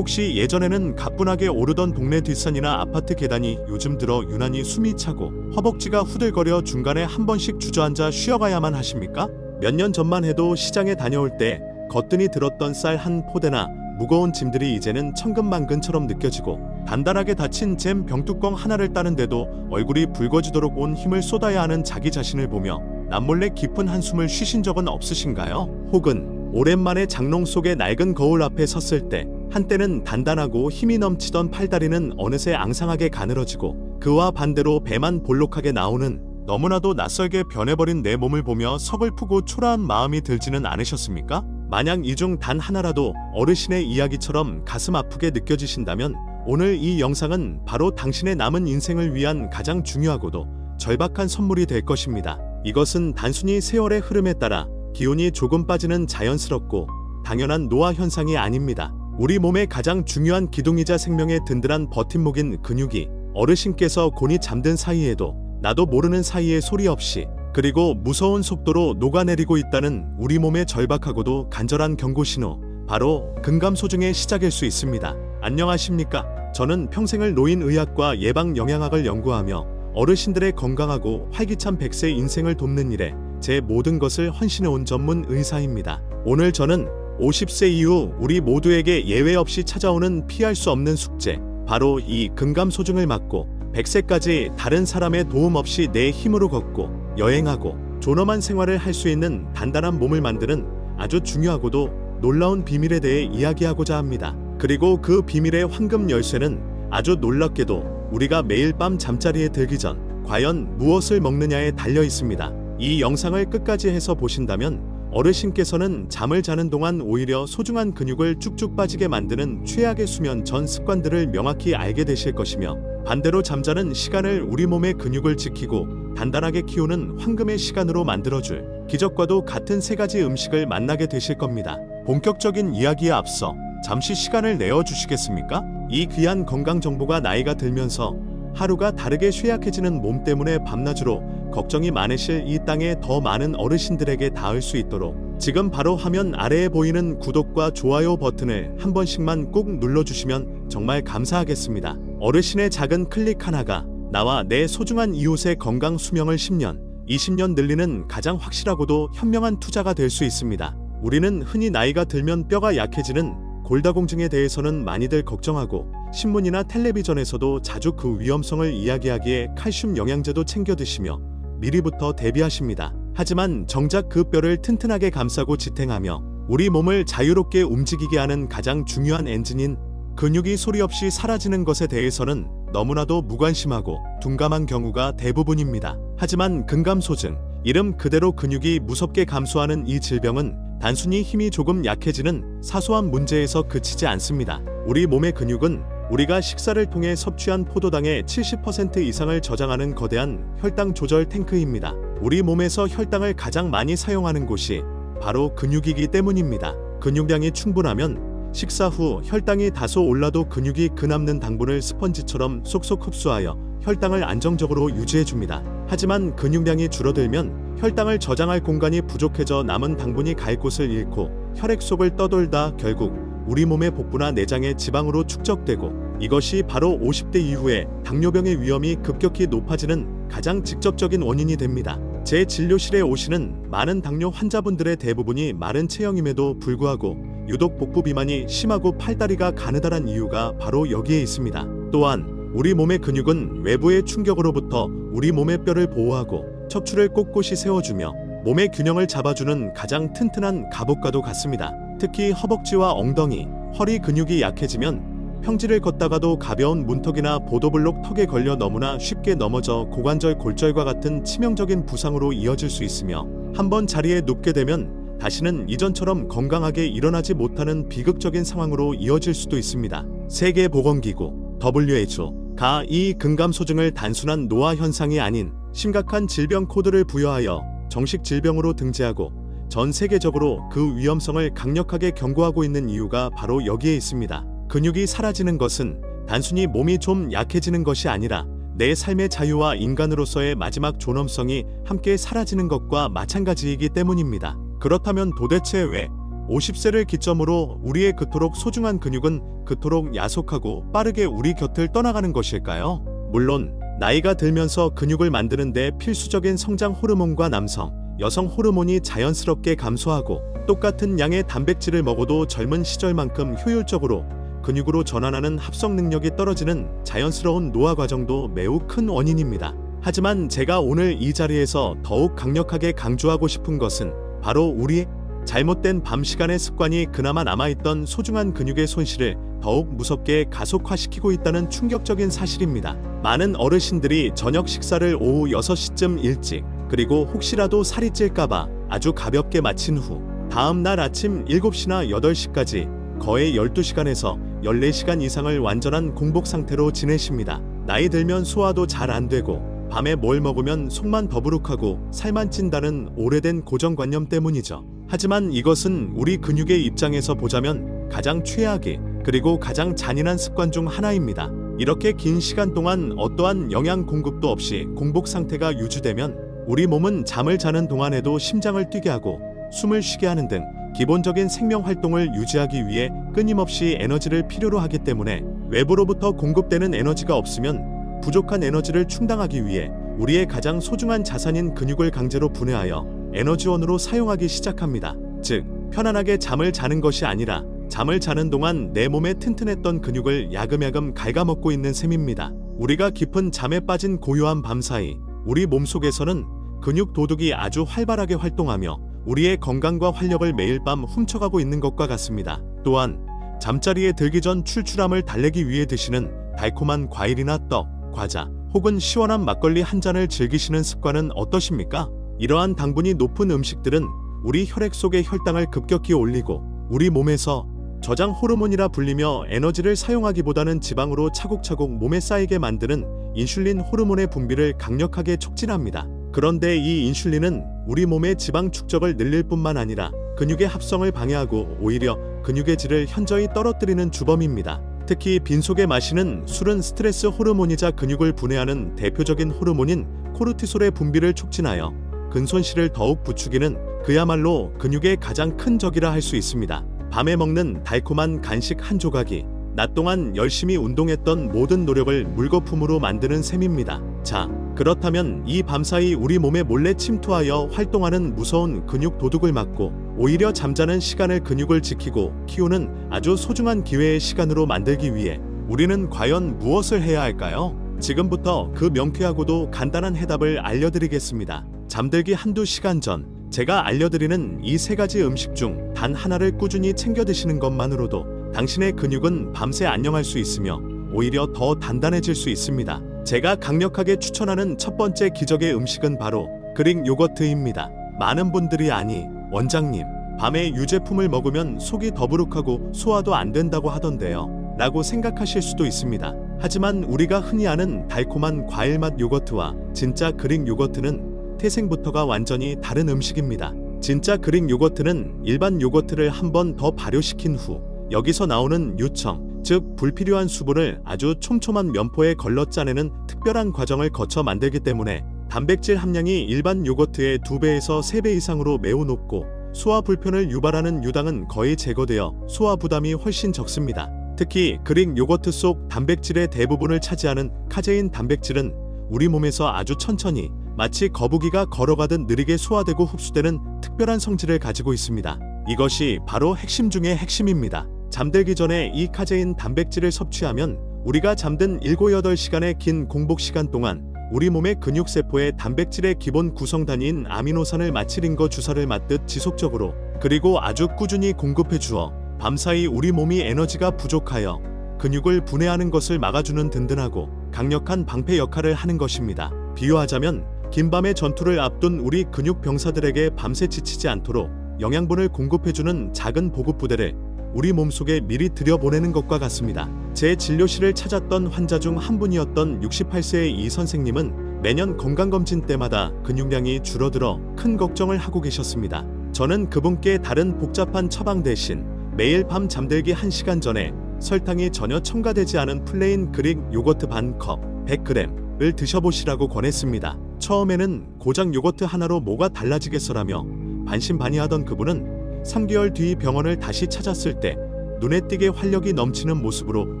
혹시 예전에는 가뿐하게 오르던 동네 뒷산이나 아파트 계단이 요즘 들어 유난히 숨이 차고 허벅지가 후들거려 중간에 한 번씩 주저앉아 쉬어가야만 하십니까? 몇 년 전만 해도 시장에 다녀올 때 거뜬히 들었던 쌀 한 포대나 무거운 짐들이 이제는 천근만근처럼 느껴지고 단단하게 닫힌 잼 병뚜껑 하나를 따는데도 얼굴이 붉어지도록 온 힘을 쏟아야 하는 자기 자신을 보며 남몰래 깊은 한숨을 쉬신 적은 없으신가요? 혹은 오랜만에 장롱 속의 낡은 거울 앞에 섰을 때 한때는 단단하고 힘이 넘치던 팔다리는 어느새 앙상하게 가늘어지고 그와 반대로 배만 볼록하게 나오는 너무나도 낯설게 변해버린 내 몸을 보며 서글프고 초라한 마음이 들지는 않으셨습니까? 만약 이 중 단 하나라도 어르신의 이야기처럼 가슴 아프게 느껴지신다면 오늘 이 영상은 바로 당신의 남은 인생을 위한 가장 중요하고도 절박한 선물이 될 것입니다. 이것은 단순히 세월의 흐름에 따라 기운이 조금 빠지는 자연스럽고 당연한 노화 현상이 아닙니다. 우리 몸의 가장 중요한 기둥이자 생명의 든든한 버팀목인 근육이 어르신께서 곤히 잠든 사이에도 나도 모르는 사이에 소리 없이 그리고 무서운 속도로 녹아내리고 있다는 우리 몸의 절박하고도 간절한 경고 신호 바로 근감소증의 시작일 수 있습니다. 안녕하십니까? 저는 평생을 노인의학과 예방영양학을 연구하며 어르신들의 건강하고 활기찬 100세 인생을 돕는 일에 제 모든 것을 헌신해온 전문 의사입니다. 오늘 저는 50세 이후 우리 모두에게 예외 없이 찾아오는 피할 수 없는 숙제, 바로 이 근감소증을 막고 100세까지 다른 사람의 도움 없이 내 힘으로 걷고 여행하고 존엄한 생활을 할 수 있는 단단한 몸을 만드는 아주 중요하고도 놀라운 비밀에 대해 이야기하고자 합니다. 그리고 그 비밀의 황금 열쇠는 아주 놀랍게도 우리가 매일 밤 잠자리에 들기 전 과연 무엇을 먹느냐에 달려 있습니다. 이 영상을 끝까지 해서 보신다면 어르신께서는 잠을 자는 동안 오히려 소중한 근육을 쭉쭉 빠지게 만드는 최악의 수면 전 습관들을 명확히 알게 되실 것이며 반대로 잠자는 시간을 우리 몸의 근육을 지키고 단단하게 키우는 황금의 시간으로 만들어줄 기적과도 같은 세 가지 음식을 만나게 되실 겁니다. 본격적인 이야기에 앞서 잠시 시간을 내어 주시겠습니까? 이 귀한 건강 정보가 나이가 들면서 하루가 다르게 쇠약해지는 몸 때문에 밤낮으로 걱정이 많으실 이 땅에 더 많은 어르신들에게 닿을 수 있도록 지금 바로 화면 아래에 보이는 구독과 좋아요 버튼을 한 번씩만 꼭 눌러주시면 정말 감사하겠습니다. 어르신의 작은 클릭 하나가 나와 내 소중한 이웃의 건강 수명을 10년, 20년 늘리는 가장 확실하고도 현명한 투자가 될 수 있습니다. 우리는 흔히 나이가 들면 뼈가 약해지는 골다공증에 대해서는 많이들 걱정하고 신문이나 텔레비전에서도 자주 그 위험성을 이야기하기에 칼슘 영양제도 챙겨 드시며 미리부터 대비하십니다. 하지만 정작 그 뼈를 튼튼하게 감싸고 지탱하며 우리 몸을 자유롭게 움직이게 하는 가장 중요한 엔진인 근육이 소리 없이 사라지는 것에 대해서는 너무나도 무관심하고 둔감한 경우가 대부분입니다. 하지만 근감소증, 이름 그대로 근육이 무섭게 감소하는 이 질병은 단순히 힘이 조금 약해지는 사소한 문제에서 그치지 않습니다. 우리 몸의 근육은 우리가 식사를 통해 섭취한 포도당의 70% 이상을 저장하는 거대한 혈당 조절 탱크입니다. 우리 몸에서 혈당을 가장 많이 사용하는 곳이 바로 근육이기 때문입니다. 근육량이 충분하면 식사 후 혈당이 다소 올라도 근육이 그 남는 당분을 스펀지처럼 쏙쏙 흡수하여 혈당을 안정적으로 유지해 줍니다. 하지만 근육량이 줄어들면 혈당을 저장할 공간이 부족해져 남은 당분이 갈 곳을 잃고 혈액 속을 떠돌다 결국 우리 몸의 복부나 내장의 지방으로 축적되고 이것이 바로 50대 이후에 당뇨병의 위험이 급격히 높아지는 가장 직접적인 원인이 됩니다. 제 진료실에 오시는 많은 당뇨 환자분들의 대부분이 마른 체형임에도 불구하고 유독 복부 비만이 심하고 팔다리가 가느다란 이유가 바로 여기에 있습니다. 또한 우리 몸의 근육은 외부의 충격으로부터 우리 몸의 뼈를 보호하고 척추를 꼿꼿이 세워주며 몸의 균형을 잡아주는 가장 튼튼한 갑옷과도 같습니다. 특히 허벅지와 엉덩이, 허리 근육이 약해지면 평지를 걷다가도 가벼운 문턱이나 보도블록 턱에 걸려 너무나 쉽게 넘어져 고관절 골절과 같은 치명적인 부상으로 이어질 수 있으며 한번 자리에 눕게 되면 다시는 이전처럼 건강하게 일어나지 못하는 비극적인 상황으로 이어질 수도 있습니다. 세계보건기구 WHO가 이 근감소증을 단순한 노화 현상이 아닌 심각한 질병 코드를 부여하여 정식 질병으로 등재하고 전 세계적으로 그 위험성을 강력하게 경고하고 있는 이유가 바로 여기에 있습니다. 근육이 사라지는 것은 단순히 몸이 좀 약해지는 것이 아니라 내 삶의 자유와 인간으로서의 마지막 존엄성이 함께 사라지는 것과 마찬가지이기 때문입니다. 그렇다면 도대체 왜 50세를 기점으로 우리의 그토록 소중한 근육은 그토록 야속하고 빠르게 우리 곁을 떠나가는 것일까요? 물론 나이가 들면서 근육을 만드는데 필수적인 성장 호르몬과 남성, 여성 호르몬이 자연스럽게 감소하고 똑같은 양의 단백질을 먹어도 젊은 시절만큼 효율적으로 근육으로 전환하는 합성 능력이 떨어지는 자연스러운 노화 과정도 매우 큰 원인입니다. 하지만 제가 오늘 이 자리에서 더욱 강력하게 강조하고 싶은 것은 바로 우리 잘못된 밤 시간의 습관이 그나마 남아있던 소중한 근육의 손실을 더욱 무섭게 가속화시키고 있다는 충격적인 사실입니다. 많은 어르신들이 저녁 식사를 오후 6시쯤 일찍 그리고 혹시라도 살이 찔까봐 아주 가볍게 마친 후 다음 날 아침 7시나 8시까지 거의 12시간에서 14시간 이상을 완전한 공복 상태로 지내십니다. 나이 들면 소화도 잘 안 되고 밤에 뭘 먹으면 속만 더부룩하고 살만 찐다는 오래된 고정관념 때문이죠. 하지만 이것은 우리 근육의 입장에서 보자면 가장 최악의 그리고 가장 잔인한 습관 중 하나입니다. 이렇게 긴 시간 동안 어떠한 영양 공급도 없이 공복 상태가 유지되면 우리 몸은 잠을 자는 동안에도 심장을 뛰게 하고 숨을 쉬게 하는 등 기본적인 생명 활동을 유지하기 위해 끊임없이 에너지를 필요로 하기 때문에 외부로부터 공급되는 에너지가 없으면 부족한 에너지를 충당하기 위해 우리의 가장 소중한 자산인 근육을 강제로 분해하여 에너지원으로 사용하기 시작합니다. 즉, 편안하게 잠을 자는 것이 아니라 잠을 자는 동안 내 몸에 튼튼했던 근육을 야금야금 갉아먹고 있는 셈입니다. 우리가 깊은 잠에 빠진 고요한 밤 사이 우리 몸속에서는 근육 도둑이 아주 활발하게 활동하며 우리의 건강과 활력을 매일 밤 훔쳐가고 있는 것과 같습니다. 또한 잠자리에 들기 전 출출함을 달래기 위해 드시는 달콤한 과일이나 떡, 과자 혹은 시원한 막걸리 한 잔을 즐기시는 습관은 어떠십니까? 이러한 당분이 높은 음식들은 우리 혈액 속의 혈당을 급격히 올리고 우리 몸에서 저장 호르몬이라 불리며 에너지를 사용하기보다는 지방으로 차곡차곡 몸에 쌓이게 만드는 인슐린 호르몬의 분비를 강력하게 촉진합니다. 그런데 이 인슐린은 우리 몸의 지방 축적을 늘릴 뿐만 아니라 근육의 합성을 방해하고 오히려 근육의 질을 현저히 떨어뜨리는 주범입니다. 특히 빈속에 마시는 술은 스트레스 호르몬이자 근육을 분해하는 대표적인 호르몬인 코르티솔의 분비를 촉진하여 근손실을 더욱 부추기는 그야말로 근육의 가장 큰 적이라 할 수 있습니다. 밤에 먹는 달콤한 간식 한 조각이 낮 동안 열심히 운동했던 모든 노력을 물거품으로 만드는 셈입니다. 자, 그렇다면 이 밤사이 우리 몸에 몰래 침투하여 활동하는 무서운 근육 도둑을 막고 오히려 잠자는 시간을 근육을 지키고 키우는 아주 소중한 기회의 시간으로 만들기 위해 우리는 과연 무엇을 해야 할까요? 지금부터 그 명쾌하고도 간단한 해답을 알려드리겠습니다. 잠들기 한두 시간 전 제가 알려드리는 이 세 가지 음식 중 단 하나를 꾸준히 챙겨 드시는 것만으로도 당신의 근육은 밤새 안녕할 수 있으며 오히려 더 단단해질 수 있습니다. 제가 강력하게 추천하는 첫 번째 기적의 음식은 바로 그릭 요거트입니다. 많은 분들이 아니, 원장님, 밤에 유제품을 먹으면 속이 더부룩하고 소화도 안 된다고 하던데요. 라고 생각하실 수도 있습니다. 하지만 우리가 흔히 아는 달콤한 과일 맛 요거트와 진짜 그릭 요거트는 태생부터가 완전히 다른 음식입니다. 진짜 그릭 요거트는 일반 요거트를 한 번 더 발효시킨 후 여기서 나오는 유청, 즉 불필요한 수분을 아주 촘촘한 면포에 걸러 짜내는 특별한 과정을 거쳐 만들기 때문에 단백질 함량이 일반 요거트의 2배에서 3배 이상으로 매우 높고 소화 불편을 유발하는 유당은 거의 제거되어 소화 부담이 훨씬 적습니다. 특히 그릭 요거트 속 단백질의 대부분을 차지하는 카제인 단백질은 우리 몸에서 아주 천천히 마치 거북이가 걸어가듯 느리게 소화되고 흡수되는 특별한 성질을 가지고 있습니다. 이것이 바로 핵심 중의 핵심입니다. 잠들기 전에 이 카제인 단백질을 섭취하면 우리가 잠든 7, 8시간의 긴 공복 시간 동안 우리 몸의 근육세포에 단백질의 기본 구성 단위인 아미노산을 마치 링거 주사를 맞듯 지속적으로 그리고 아주 꾸준히 공급해 주어 밤사이 우리 몸이 에너지가 부족하여 근육을 분해하는 것을 막아주는 든든하고 강력한 방패 역할을 하는 것입니다. 비유하자면 긴 밤의 전투를 앞둔 우리 근육 병사들에게 밤새 지치지 않도록 영양분을 공급해주는 작은 보급 부대를 우리 몸속에 미리 들여보내는 것과 같습니다. 제 진료실을 찾았던 환자 중 한 분이었던 68세의 이 선생님은 매년 건강검진 때마다 근육량이 줄어들어 큰 걱정을 하고 계셨습니다. 저는 그분께 다른 복잡한 처방 대신 매일 밤 잠들기 1시간 전에 설탕이 전혀 첨가되지 않은 플레인 그릭 요거트 반 컵 100g을 드셔보시라고 권했습니다. 처음에는 고작 요거트 하나로 뭐가 달라지겠어라며 반신반의하던 그분은 3개월 뒤 병원을 다시 찾았을 때 눈에 띄게 활력이 넘치는 모습으로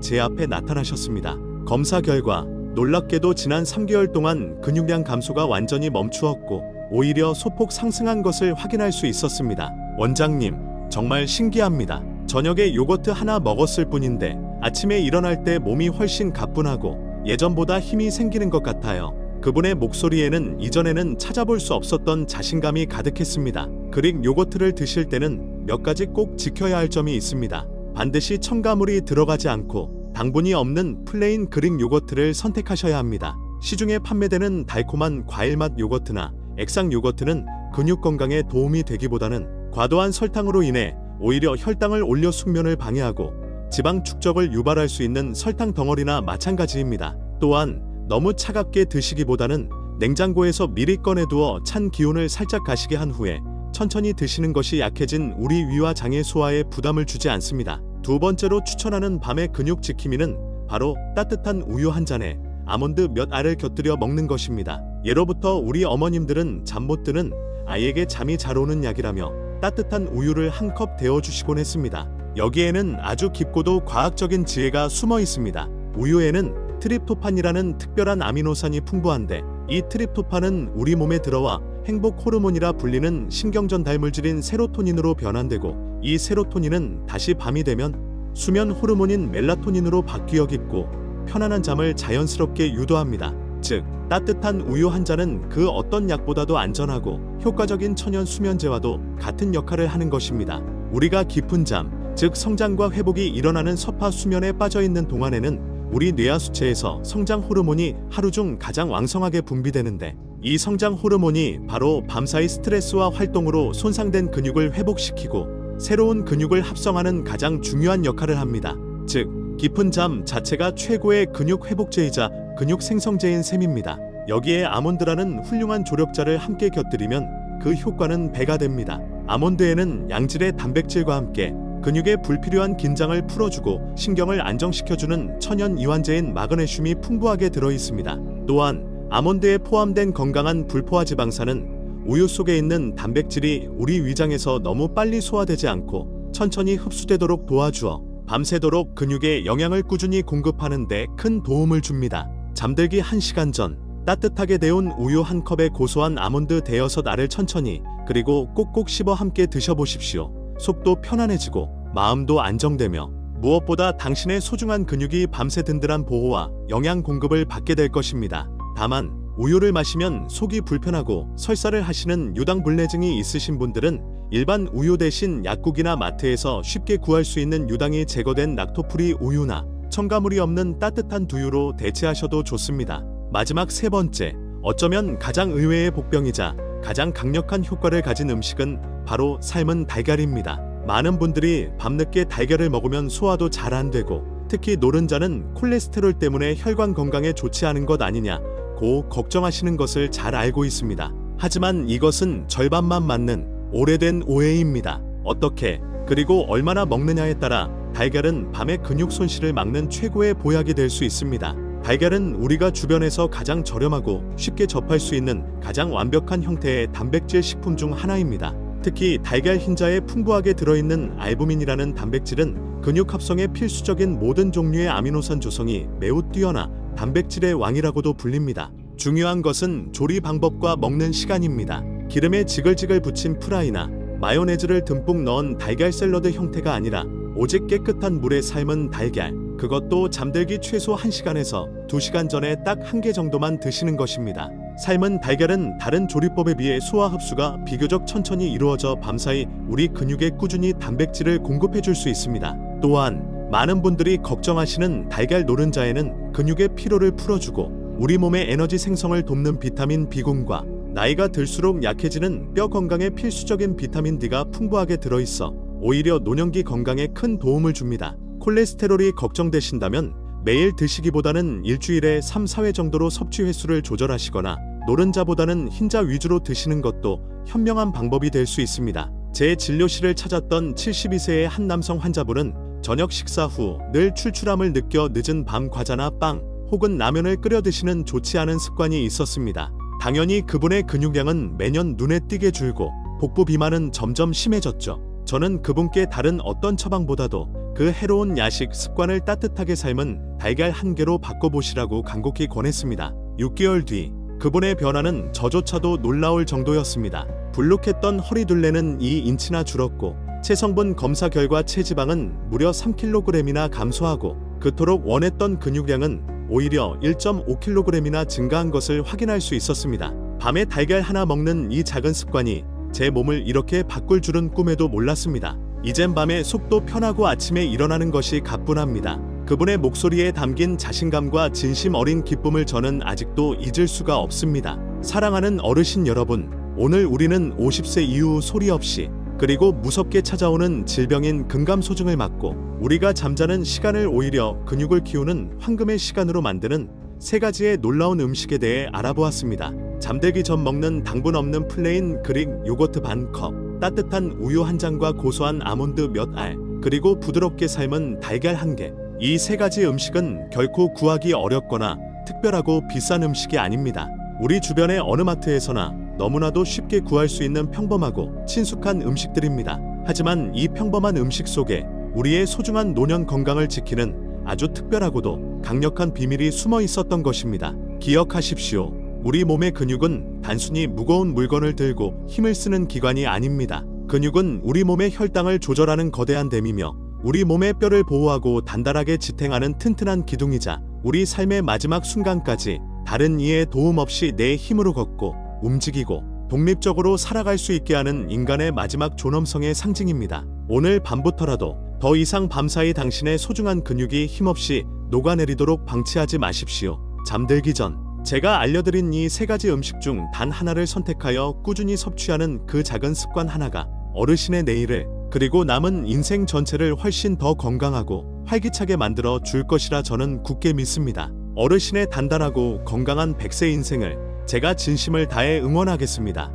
제 앞에 나타나셨습니다. 검사 결과 놀랍게도 지난 3개월 동안 근육량 감소가 완전히 멈추었고 오히려 소폭 상승한 것을 확인할 수 있었습니다. 원장님, 정말 신기합니다. 저녁에 요거트 하나 먹었을 뿐인데 아침에 일어날 때 몸이 훨씬 가뿐하고 예전보다 힘이 생기는 것 같아요. 그분의 목소리에는 이전에는 찾아볼 수 없었던 자신감이 가득했습니다. 그릭 요거트를 드실 때는 몇 가지 꼭 지켜야 할 점이 있습니다. 반드시 첨가물이 들어가지 않고 당분이 없는 플레인 그릭 요거트를 선택하셔야 합니다. 시중에 판매되는 달콤한 과일맛 요거트나 액상 요거트는 근육 건강에 도움이 되기보다는 과도한 설탕으로 인해 오히려 혈당을 올려 숙면을 방해하고 지방 축적을 유발할 수 있는 설탕 덩어리나 마찬가지입니다. 또한 너무 차갑게 드시기보다는 냉장고에서 미리 꺼내두어 찬 기온을 살짝 가시게 한 후에 천천히 드시는 것이 약해진 우리 위와 장의 소화에 부담을 주지 않습니다. 두 번째로 추천하는 밤의 근육 지킴이는 바로 따뜻한 우유 한 잔에 아몬드 몇 알을 곁들여 먹는 것입니다. 예로부터 우리 어머님들은 잠 못 드는 아이에게 잠이 잘 오는 약이라며 따뜻한 우유를 한 컵 데워 주시곤 했습니다. 여기에는 아주 깊고도 과학적인 지혜가 숨어 있습니다. 우유에는 트립토판이라는 특별한 아미노산이 풍부한데 이 트립토판은 우리 몸에 들어와 행복 호르몬이라 불리는 신경전 달 물질인 세로토닌으로 변환되고 이 세로토닌은 다시 밤이 되면 수면 호르몬인 멜라토닌으로 바뀌어 깊고 편안한 잠을 자연스럽게 유도합니다. 즉 따뜻한 우유 한 잔은 그 어떤 약보다도 안전하고 효과적인 천연 수면제와도 같은 역할을 하는 것입니다. 우리가 깊은 잠, 즉 성장과 회복이 일어나는 서파 수면에 빠져 있는 동안에는 우리 뇌하 수체에서 성장 호르몬이 하루 중 가장 왕성하게 분비되는데 이 성장 호르몬이 바로 밤사이 스트레스와 활동으로 손상된 근육을 회복시키고 새로운 근육을 합성하는 가장 중요한 역할을 합니다. 즉, 깊은 잠 자체가 최고의 근육 회복제이자 근육 생성제인 셈입니다. 여기에 아몬드라는 훌륭한 조력자를 함께 곁들이면 그 효과는 배가 됩니다. 아몬드에는 양질의 단백질과 함께 근육에 불필요한 긴장을 풀어주고 신경을 안정시켜주는 천연 이완제인 마그네슘이 풍부하게 들어 있습니다. 또한 아몬드에 포함된 건강한 불포화 지방산은 우유 속에 있는 단백질이 우리 위장에서 너무 빨리 소화되지 않고 천천히 흡수되도록 도와주어 밤새도록 근육에 영양을 꾸준히 공급하는 데 큰 도움을 줍니다. 잠들기 1시간 전 따뜻하게 데운 우유 한 컵에 고소한 아몬드 대여섯 알을 천천히 그리고 꼭꼭 씹어 함께 드셔보십시오. 속도 편안해지고 마음도 안정되며 무엇보다 당신의 소중한 근육이 밤새 든든한 보호와 영양 공급을 받게 될 것입니다. 다만 우유를 마시면 속이 불편하고 설사를 하시는 유당불내증이 있으신 분들은 일반 우유 대신 약국이나 마트에서 쉽게 구할 수 있는 유당이 제거된 락토프리 우유나 첨가물이 없는 따뜻한 두유로 대체하셔도 좋습니다. 마지막 세 번째, 어쩌면 가장 의외의 복병이자 가장 강력한 효과를 가진 음식은 바로 삶은 달걀입니다. 많은 분들이 밤늦게 달걀을 먹으면 소화도 잘 안 되고 특히 노른자는 콜레스테롤 때문에 혈관 건강에 좋지 않은 것 아니냐 고 걱정하시는 것을 잘 알고 있습니다. 하지만 이것은 절반만 맞는 오래된 오해입니다. 어떻게 그리고 얼마나 먹느냐에 따라 달걀은 밤의 근육 손실을 막는 최고의 보약이 될 수 있습니다. 달걀은 우리가 주변에서 가장 저렴하고 쉽게 접할 수 있는 가장 완벽한 형태의 단백질 식품 중 하나입니다. 특히 달걀 흰자에 풍부하게 들어있는 알부민이라는 단백질은 근육 합성에 필수적인 모든 종류의 아미노산 조성이 매우 뛰어나 단백질의 왕이라고도 불립니다. 중요한 것은 조리 방법과 먹는 시간입니다. 기름에 지글지글 부친 프라이나 마요네즈를 듬뿍 넣은 달걀 샐러드 형태가 아니라 오직 깨끗한 물에 삶은 달걀, 그것도 잠들기 최소 1시간에서 2시간 전에 딱 한 개 정도만 드시는 것입니다. 삶은 달걀은 다른 조리법에 비해 소화 흡수가 비교적 천천히 이루어져 밤사이 우리 근육에 꾸준히 단백질을 공급해 줄 수 있습니다. 또한 많은 분들이 걱정하시는 달걀 노른자에는 근육의 피로를 풀어주고 우리 몸의 에너지 생성을 돕는 비타민 B군과 나이가 들수록 약해지는 뼈 건강에 필수적인 비타민 D가 풍부하게 들어있어 오히려 노년기 건강에 큰 도움을 줍니다. 콜레스테롤이 걱정되신다면 매일 드시기보다는 일주일에 3, 4회 정도로 섭취 횟수를 조절하시거나 노른자보다는 흰자 위주로 드시는 것도 현명한 방법이 될 수 있습니다. 제 진료실을 찾았던 72세의 한 남성 환자분은 저녁 식사 후 늘 출출함을 느껴 늦은 밤 과자나 빵 혹은 라면을 끓여 드시는 좋지 않은 습관이 있었습니다. 당연히 그분의 근육량은 매년 눈에 띄게 줄고 복부 비만은 점점 심해졌죠. 저는 그분께 다른 어떤 처방보다도 그 해로운 야식 습관을 따뜻하게 삶은 달걀 한 개로 바꿔보시라고 간곡히 권했습니다. 6개월 뒤 그분의 변화는 저조차도 놀라울 정도였습니다. 불룩했던 허리둘레는 2인치나 줄었고 체성분 검사 결과 체지방은 무려 3kg이나 감소하고 그토록 원했던 근육량은 오히려 1.5kg이나 증가한 것을 확인할 수 있었습니다. 밤에 달걀 하나 먹는 이 작은 습관이 제 몸을 이렇게 바꿀 줄은 꿈에도 몰랐습니다. 이젠 밤에 속도 편하고 아침에 일어나는 것이 가뿐합니다. 그분의 목소리에 담긴 자신감과 진심 어린 기쁨을 저는 아직도 잊을 수가 없습니다. 사랑하는 어르신 여러분, 오늘 우리는 50세 이후 소리 없이 그리고 무섭게 찾아오는 질병인 근감소증을 막고 우리가 잠자는 시간을 오히려 근육을 키우는 황금의 시간으로 만드는 세 가지의 놀라운 음식에 대해 알아보았습니다. 잠들기 전 먹는 당분 없는 플레인 그릭 요거트 반 컵, 따뜻한 우유 한 잔과 고소한 아몬드 몇 알, 그리고 부드럽게 삶은 달걀 한 개. 이 세 가지 음식은 결코 구하기 어렵거나 특별하고 비싼 음식이 아닙니다. 우리 주변의 어느 마트에서나 너무나도 쉽게 구할 수 있는 평범하고 친숙한 음식들입니다. 하지만 이 평범한 음식 속에 우리의 소중한 노년 건강을 지키는 아주 특별하고도 강력한 비밀이 숨어 있었던 것입니다. 기억하십시오. 우리 몸의 근육은 단순히 무거운 물건을 들고 힘을 쓰는 기관이 아닙니다. 근육은 우리 몸의 혈당을 조절하는 거대한 댐이며 우리 몸의 뼈를 보호하고 단단하게 지탱하는 튼튼한 기둥이자 우리 삶의 마지막 순간까지 다른 이의 도움 없이 내 힘으로 걷고 움직이고 독립적으로 살아갈 수 있게 하는 인간의 마지막 존엄성의 상징입니다. 오늘 밤부터라도 더 이상 밤사이 당신의 소중한 근육이 힘없이 녹아내리도록 방치하지 마십시오. 잠들기 전 제가 알려드린 이 세 가지 음식 중 단 하나를 선택하여 꾸준히 섭취하는 그 작은 습관 하나가 어르신의 내일을 그리고 남은 인생 전체를 훨씬 더 건강하고 활기차게 만들어 줄 것이라 저는 굳게 믿습니다. 어르신의 단단하고 건강한 100세 인생을 제가 진심을 다해 응원하겠습니다.